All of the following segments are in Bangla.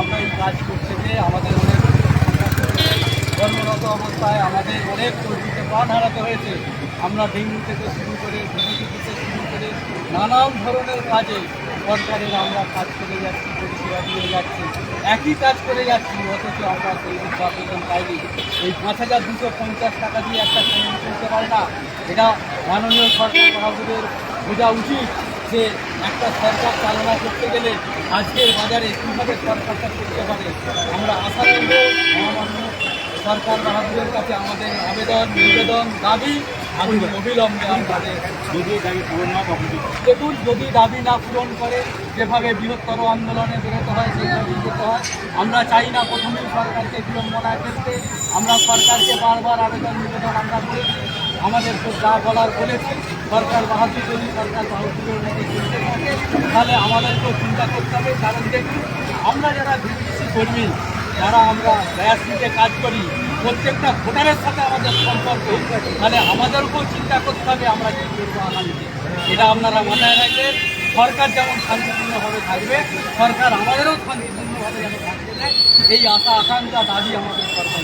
আমরা এই কাজ করছে যে আমাদের অনেক কর্মরত অবস্থায় আমাদের অনেক কর্মীকে প্রাণ হারাতে হয়েছে। আমরা ডেঙ্গু থেকে শুরু করে ডিবিটি থেকে শুরু করে নানান ধরনের কাজে সরকারের আমরা কাজ করে যাচ্ছি, পরিষেবা দিয়ে যাচ্ছি। একই কাজ করে যাচ্ছি, অথচ আমরা সেই বেতন পাইনি। এই পাঁচ হাজার দুশো পঞ্চাশ টাকা দিয়ে একটা শ্রেণি চলতে পারে না। এটা মাননীয় সরকার মহাপুরের বোঝা উচিত। যে একটা সরকার চালনা করতে গেলে আজকের বাজারে কীভাবে সরকারটা করতে পারে? আমরা আশা করব মহামান্য সরকার বাহাদুরের কাছে আমাদের আবেদন, নিবেদন, দাবি আমি অবিলম্বে আমাদের যদি দাবি পূরণ না দেখুন, যদি দাবি না পূরণ করে, যেভাবে বৃহত্তর আন্দোলনে বেরোতে হয় সেইভাবেই যেতে হয়। আমরা চাই না প্রথমেই সরকারকে বিড়ম্বনার ক্ষেত্রে আমরা সরকারকে বারবার আবেদন, নিবেদন আমরা করেছি। আমাদের তো যা বলার বলেছে, সরকার বাহাদুর যদি সরকার বাহাদুরের মধ্যে চলতে থাকে, তাহলে আমাদেরকেও চিন্তা করতে হবে, কারণ দেখুন, আমরা যারা বিদেশি কর্মী, যারা আমরা গ্যাসমিটে কাজ করি, প্রত্যেকটা ভোটারের সাথে আমাদের সম্পর্ক, তাহলে আমাদেরকেও চিন্তা করতে হবে আমরা কী করব আগামীতে এটা আপনারা মাথায় রাখবেন, সরকার যেমন শান্তিপূর্ণভাবে থাকবে, সরকার আমাদেরও শান্তিপূর্ণভাবে যেন থাকতে দেয় এই আশা, আকাঙ্ক্ষা, দাবি আমাদের সরকার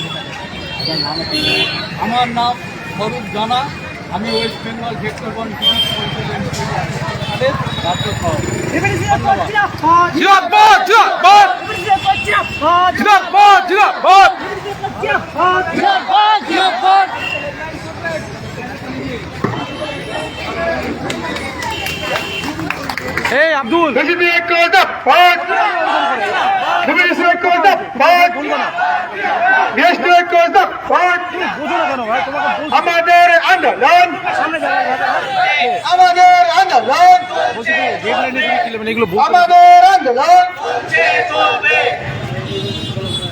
আমার নাম স্বরূপ জানা আমি ওয়েস্ট বেঙ্গল ভেক্টরবন টিভি পরিষদের রাজ্য সভাপতি এই আব্দুল। যদি এক ফাট তুমি এক ফাট দেশ এক ফাট আমাদের আন্দোলন আমাদের আন্দোলন আমাদের আন্দোলন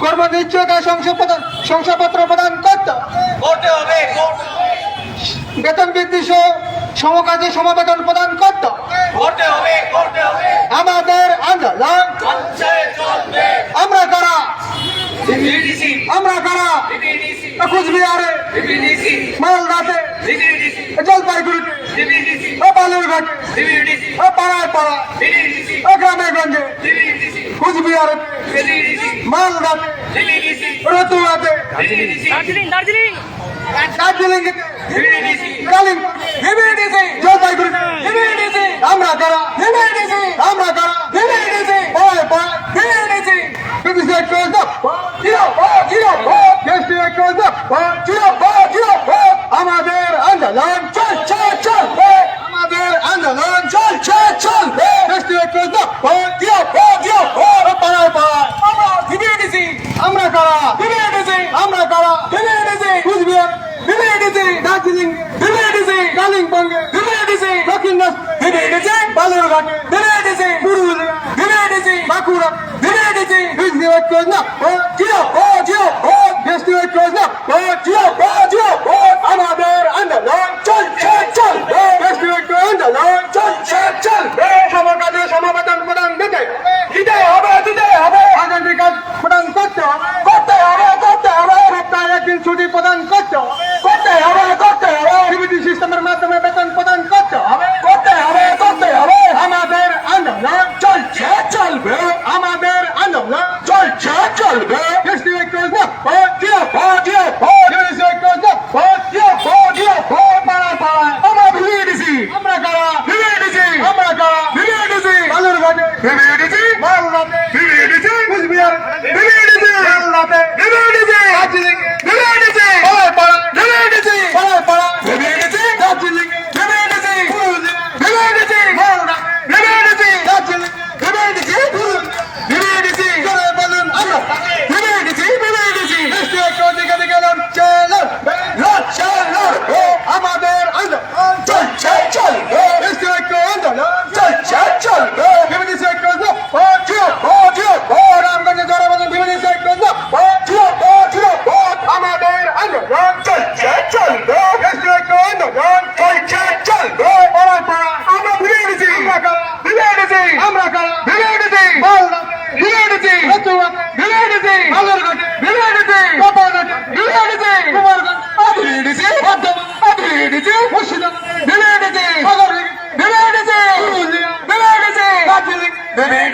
কর্মনিশ্চয়তা শংসাপত্র শংসাপত্র প্রদান করতে হবে। বেতন বৃদ্ধি সহ সমকাজে সমবেতন প্রদান করতে। আমাদের আন্দোলন আমরা কারা আমরা কারা কুচবিহারে মালদাতে। জলপাইগুড়িতে। ও বালুরঘাটে। ও পাড়ায় পাড়া ও গ্রামে গঞ্জে কুচবিহারে মালদাতে। রতুয়াতে। দার্জিলিং দার্জিলিং। কালিম্পং। জলপাইগুড়িতে। আমরা কারা আমরা কারা পাড়ায় পাড়া বিদেশে এক করে দাও জিরো জিরো দেশে এক করে দাও জিরো জিরো আমাদের আন্দোলন চল চল চল আমাদের আন্দোলন চল চল চল দেশে এক করে দাও জিরো জিরো পাড়ায় পাড়ায় আমরা কারা আমরা কারা কুচবিহার দার্জিলিং কালিম্পং বিবিডিসি দক্ষিণ বিবিডিসি বালুরঘাট পুরুলিয়া বাঁকুড়া বিবিডিসি বিজলি এক করে না ও জিরো ও জিরো ও দেশে এক না ও জিরো ও জিরো ও আমাদের আন্দোলন চল চল চল দেশে এক করে আন্দোলন চল চল চল সমকাজে সমাবেদন প্রদান দিতে দিতে হবে দিতে হবে আগামী কাজ প্রদান করতে হবে করতে হবে করতে হবে সপ্তাহে একদিন ছুটি প্রদান করতে হবে করতে হবে করতে হবে ডিবিটি সিস্টেমের মাধ্যমে বেতন প্রদান করতে হবে করতে হবে করতে হবে আমাদের আন্দোলন চলছে চলবে আমাদের আন্দোলন চলছে চলবে দেশে এক করে না ও জিরো ও জিরো ও দেশে এক করে না ও জিরো ও জিরো ও পাড়া পাড়া আমরা ভিডিসি আমরা কারা ভিডিসি আমরা কারা ভিডিসি বালুরঘাটে ভিডিসি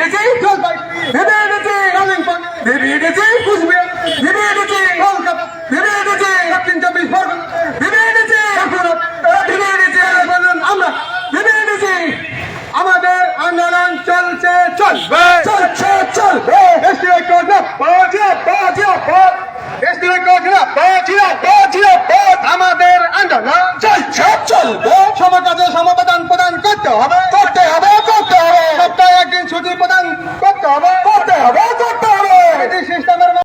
এনেছি ভেবে এনেছি ভেবে এনেছি কুচবিহার। ভেবে এনেছি আমাদের আন্দোলন চলছে, চলবে। চলছে, চলবে। এসটি রেকর্ড না বাজিয়া বাজিয়া। বাজ এসটি রেকর্ড না বাজিয়া। বাজিয়া বাজ প্রদান করতে হবে। আবার